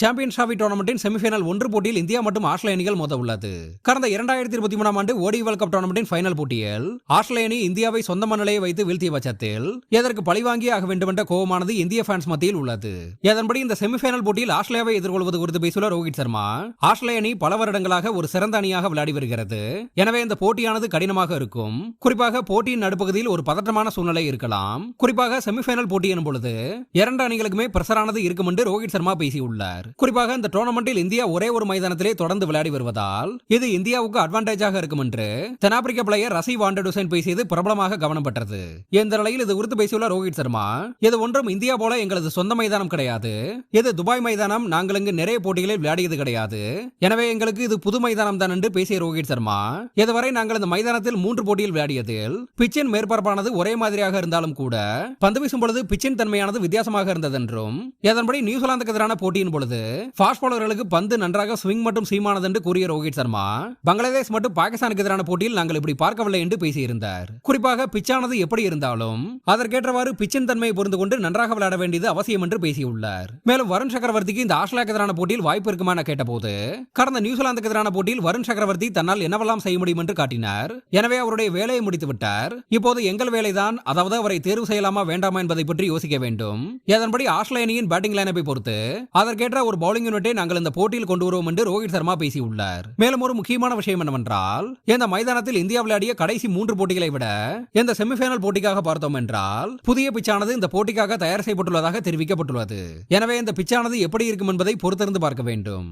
Champions trophy டோர்னமெண்ட்டின் semi-final ஒன்று போட்டியில் India மற்றும் ஆஸ்திரேலிய அணிகள் மோத உள்ளது கடந்த இரண்டாயிரத்தி இருபத்தி மூணாம் ஆண்டு ஓடி வேர்ல்ட் கப் டோர்னமெண்ட்டின் ஃபைனல் போட்டியில் ஆஸ்திரேலிய அணி இந்தியாவை சொந்த மண்ணிலேயே வைத்து வீழ்த்திய பட்சத்தில் எதற்கு பழிவாங்கி ஆக வேண்டும் என்ற கோபமானது இந்திய ஃபேன்ஸ் மத்தியில் உள்ளது. இதன்படி இந்த செமிஃபைனல் போட்டியில் ஆஸ்திரேலியாவை எதிர்கொள்வது குறித்து பேசியுள்ள ரோஹித் சர்மா. ஆஸ்திரேலிய அணி பல வருடங்களாக ஒரு சிறந்த அணியாக விளையாடி வருகிறது. எனவே இந்த போட்டியானது கடினமாக இருக்கும். குறிப்பாக போட்டியின் நடுப்பகுதியில் ஒரு பதற்றமான சூழ்நிலை இருக்கலாம். குறிப்பாக செமிஃபைனல் போட்டி எனும் பொழுது இரண்டு அணிகளுக்குமே பிரசரானது இருக்கும் என்று ரோஹித் சர்மா பேசியுள்ளார். குறிப்பாக இந்த டோர்னமெண்டில் இந்தியா ஒரே ஒரு மைதானத்திலே தொடர்ந்து விளையாடி வருவதால் இது இந்தியாவுக்கு அட்வான்டேஜாக இருக்கும் என்று தென்னாப்பிரிக்க பிளேயர் ரசி வாண்டடுசன் பேசியது பிரபலமாக கவனம் பெற்றது. இந்த நிலையில் இது குறித்து பேசியுள்ள ரோஹித் சர்மா? இது ஒன்றும் இந்தியா போல எங்களது சொந்த மைதானம் கிடையாது. இது துபாய் மைதானம் நாங்கள் இங்கு நிறைய போட்டிகளில் விளையாடியது கிடையாது. எனவே எங்களுக்கு இது புது மைதானம் தான் என்று பேசிய ரோஹித் சர்மா இதுவரை நாங்கள் இந்த மைதானத்தில் மூன்று போட்டியில் விளையாடியதில் பிச்சின் மேற்பரப்பானது ஒரே மாதிரியாக இருந்தாலும் கூட பந்து வீசும் பொழுது பிச்சின் தன்மையானது வித்தியாசமாக இருந்ததென்றும் இதன்படி நியூசிலாந்துக்கு எதிரான போட்டியின் பொழுது ஃபாஸ்ட் பாலர்களுக்கு பந்து நன்றாக ஸ்விங் மற்றும் சீமானது என்று கூறிய ரோஹித் சர்மா பங்களாதேஷ் மற்றும் பாகிஸ்தானுக்கு எதிரான போட்டியில் நாங்கள் இப்படி பார்க்கவில்லை என்று பேசியிருந்தார். குறிப்பாக பிச்சானது எப்படி இருந்தாலும் அதற்கேற்றவாறு பிச்சின் தன்மையை புரிந்து கொண்டு நன்றாக விளையாட வேண்டியது அவசியம் என்று பேசியுள்ளார். மேலும் வருண் சக்கரவர்த்திக்கு இந்த ஆஸ்திரேலியாக்கு எதிரான போட்டியில் வாய்ப்பு இருக்குமா என கேட்டபோது கடந்த நியூசிலாந்துக்கு எதிரான போட்டியில் வருண் சக்கரவர்த்தி தன்னால் என்னவெல்லாம் செய்ய முடியும் என்று காட்டினார். எனவே அவருடைய வேலையை முடித்து விட்டார். இப்போது எங்கள் வேலைதான் அதாவது அவரை தேர்வு செய்யலாமா வேண்டாமா என்பதை பற்றி யோசிக்க வேண்டும். இதன்படி ஆஸ்திரேலிய அணியின் பேட்டிங் லைனப்பை பொறுத்து அதற்கேற்ற ஒரு பவுலிங் யூனிட்டை நாங்கள் இந்த போட்டியில் கொண்டு வருவோம் என்று ரோஹித் சர்மா பேசியுள்ளார். மேலும் ஒரு முக்கியமான விஷயம் என்னவென்றால் இந்த மைதானத்தில் இந்தியா விளையாடிய கடைசி மூன்று போட்டிகளை விட இந்த செமிஃபைனல் போட்டிக்காக பார்த்தோம் என்றால் புதிய பிச்சானது இந்த போட்டிக்காக தயார் செய்யப்பட்டுள்ளதாக தெரிவிக்கப்பட்டுள்ளது. எனவே இந்த பிச்சானது எப்படி இருக்கும் என்பதை பொறுத்திருந்து பார்க்க வேண்டும்.